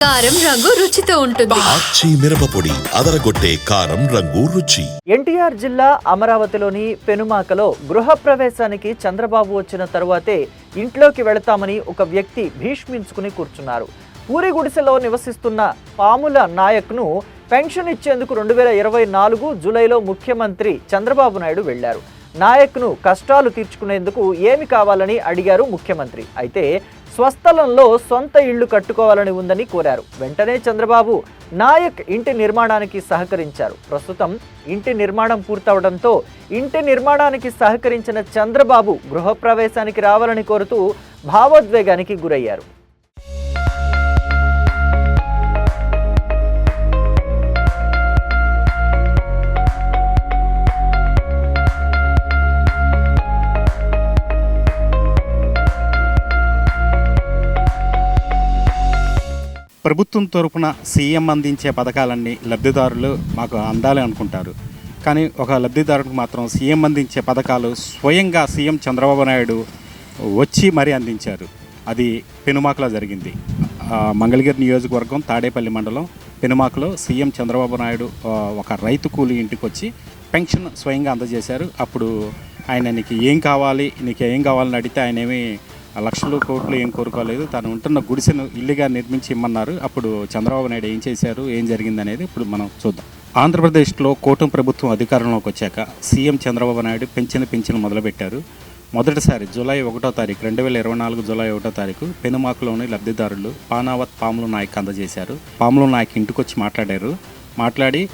కారం రంగు రుచితో ఉంటుంది. ఆచి మిరపపొడి అదరగొట్టే కారం రంగు రుచి. ఎన్టీఆర్ జిల్లా అమరావతిలోని పెనుమాకలో గృహప్రవేశానికి చంద్రబాబు వచ్చిన తరువాతే ఇంట్లోకి వెళతామని ఒక వ్యక్తి భీష్మించుకుని కూర్చున్నారు. పూరి గుడిసెలో నివసిస్తున్న పాముల నాయక్ను పెన్షన్ ఇచ్చేందుకు రెండు వేల ఇరవై నాలుగు జూలైలో ముఖ్యమంత్రి చంద్రబాబు నాయుడు వెళ్ళారు. నాయక్ను కష్టాలు తీర్చుకునేందుకు ఏమి కావాలని అడిగారు ముఖ్యమంత్రి. అయితే స్వస్థలంలో సొంత ఇళ్ళు కట్టుకోవాలని ఉందని కోరారు. వెంటనే చంద్రబాబు నాయక్ ఇంటి నిర్మాణానికి సహకరించారు. ప్రస్తుతం ఇంటి నిర్మాణం పూర్తవడంతో ఇంటి నిర్మాణానికి సహకరించిన చంద్రబాబు గృహప్రవేశానికి రావాలని కోరుతూ భావోద్వేగానికి గురయ్యారు. ప్రభుత్వం తరపున సీఎం అందించే పథకాలన్నీ లబ్ధిదారులు మాకు అందాలి అనుకుంటారు. కానీ ఒక లబ్ధిదారుడికి మాత్రం సీఎం అందించే పథకాలు స్వయంగా సీఎం చంద్రబాబు నాయుడు వచ్చి మరీ అందించారు. అది పెనుమాకలో జరిగింది. మంగళగిరి నియోజకవర్గం తాడేపల్లి మండలం పెనుమాకలో సీఎం చంద్రబాబు నాయుడు ఒక రైతు కూలి ఇంటికి వచ్చి పెన్షన్ స్వయంగా అందజేశారు. అప్పుడు ఆయన నీకు ఏం కావాలి నీకు ఏం కావాలని అడిగితే ఆయన ఏమి లక్షలు కోట్లు ఏం కోరుకోలేదు. తను ఉంటున్న గుడిసెను ఇల్లుగా నిర్మించి ఇమ్మన్నారు. అప్పుడు చంద్రబాబు నాయుడు ఏం చేశారు ఏం జరిగింది అనేది ఇప్పుడు మనం చూద్దాం. ఆంధ్రప్రదేశ్లో కూటమి ప్రభుత్వం అధికారంలోకి వచ్చాక సీఎం చంద్రబాబు నాయుడు పెంచిన పెంచిన మొదలుపెట్టారు. మొదటిసారి జూలై ఒకటో తారీఖు రెండు వేల ఇరవై నాలుగు జూలై ఒకటో తారీఖు పెనుమాకులోని లబ్ధిదారులు పానావత్ పాములు నాయక్ అందజేశారు. పాములు నాయక్ ఇంటికొచ్చి మాట్లాడారు. మాట్లాడి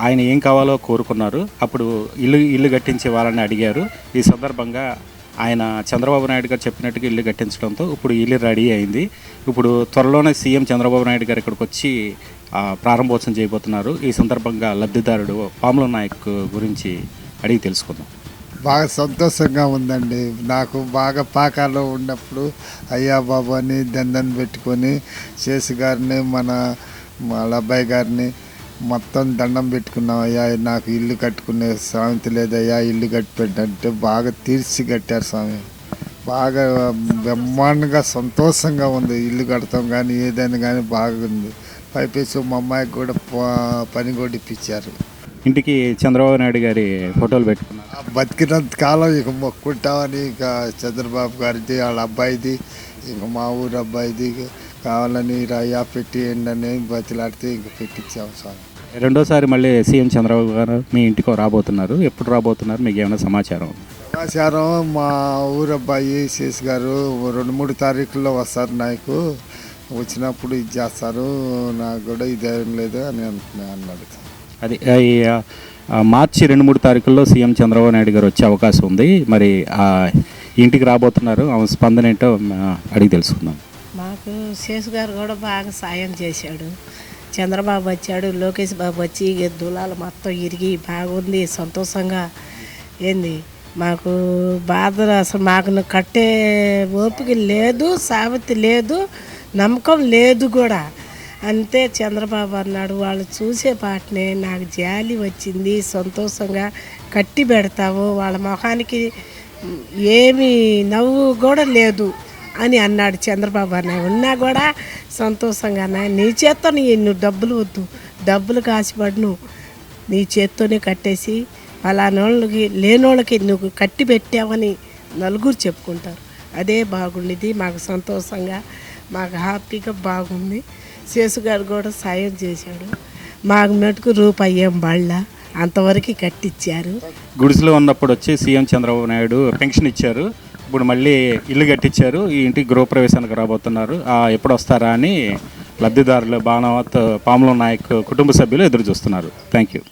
ఆయన ఏం కావాలో కోరుకున్నారు. అప్పుడు ఇల్లు ఇల్లు కట్టించే వాళ్ళని అడిగారు. ఈ సందర్భంగా ఆయన చంద్రబాబు నాయుడు గారు చెప్పినట్టుగా ఇల్లు కట్టించడంతో ఇప్పుడు ఇల్లు రెడీ అయింది. ఇప్పుడు త్వరలోనే సీఎం చంద్రబాబు నాయుడు గారు ఇక్కడికి వచ్చి ప్రారంభోత్సవం చేయబోతున్నారు. ఈ సందర్భంగా లబ్ధిదారుడు పాముల నాయక్ గురించి అడిగి తెలుసుకుందాం. బాగా సంతోషంగా ఉందండి. నాకు బాగా పాకాలో ఉన్నప్పుడు అయ్యా బాబు అని దందని పెట్టుకొని చేసి గారిని మన వాళ్ళ అబ్బాయి గారిని మొత్తం దండం పెట్టుకున్నాం. అయ్యా నాకు ఇల్లు కట్టుకునే సామెత లేదయ్యా ఇల్లు కట్టి పెట్టంటే బాగా తీర్చి కట్టారు స్వామి. బాగా బ్రహ్మాండంగా సంతోషంగా ఉంది. ఇల్లు కడతాం కానీ ఏదైనా కానీ బాగుంది. పైపేసి మా అమ్మాయికి కూడా పని కూడా ఇప్పించారు. ఇంటికి చంద్రబాబు నాయుడు గారి ఫోటోలు పెట్టుకున్నారు. బతికినంత కాలం ఇక మొక్కుంటామని ఇక చంద్రబాబు గారిది వాళ్ళ అబ్బాయిది ఇక మా ఊరు అబ్బాయిది. కావాలని రయ్యా పెట్టియండి అని బతిలాడితే ఇంక పెట్టించాము స్వామి రెండోసారి మళ్ళీ సీఎం చంద్రబాబు గారు మీ ఇంటికి రాబోతున్నారు. ఎప్పుడు రాబోతున్నారు? మీకు ఏమైనా సమాచారం? సమాచారం మా ఊరు అబ్బాయి శేష్ గారు రెండు మూడు తారీఖుల్లో వస్తారు నాకు వచ్చినప్పుడు ఇది చేస్తారు. నాకు కూడా ఇదేం లేదు అని అన్నాడు అది మార్చి రెండు మూడు తారీఖుల్లో సీఎం చంద్రబాబు నాయుడు గారు వచ్చే అవకాశం ఉంది. మరి ఆ ఇంటికి రాబోతున్నారు. ఆమె స్పందన ఏంటో అడిగి తెలుసుకుందాం. మాకు శేషు గారు కూడా బాగా సాయం చేశాడు. చంద్రబాబు వచ్చాడు లోకేష్ బాబు వచ్చి ఇక దులాలు మొత్తం ఇరిగి బాగుంది సంతోషంగా ఏంది? మాకు బాధ అసలు మాకు కట్టే ఓపిక లేదు సామెత లేదు నమ్మకం లేదు కూడా. అంతే చంద్రబాబు అన్నాడు. వాళ్ళు చూసే పాటనే నాకు జాలి వచ్చింది సంతోషంగా కట్టి పెడతావు వాళ్ళ ముఖానికి ఏమి నవ్వు కూడా లేదు. అని అన్నాడు చంద్రబాబు అన్నయ్య ఉన్నా కూడా సంతోషంగా అన్నయ్య నీ చేత్తో నీ నువ్వు డబ్బులు వద్దు. డబ్బులు కాసిపడి నువ్వు నీ చేత్తోనే కట్టేసి ఫలానోళ్ళకి లేనోళ్ళకి నువ్వు కట్టి పెట్టావని నలుగురు చెప్పుకుంటారు. అదే బాగుండేది మాకు సంతోషంగా మాకు హ్యాపీగా బాగుంది. శేషు గారు కూడా సాయం చేశాడు. మాకు మటుకు రూపాయి ఏం బళ్ళ. అంతవరకు కట్టించారు గుడిసెలో ఉన్నప్పుడు వచ్చి సీఎం చంద్రబాబు నాయుడు పెన్షన్ ఇచ్చారు. ఇప్పుడు మళ్ళీ ఇల్లు కట్టించారు. ఈ ఇంటికి గృహప్రవేశానికి రాబోతున్నారు. ఎప్పుడు వస్తారా అని లబ్ధిదారులు బాణవత్ పాముల నాయక్ కుటుంబ సభ్యులు ఎదురు చూస్తున్నారు థ్యాంక్ యూ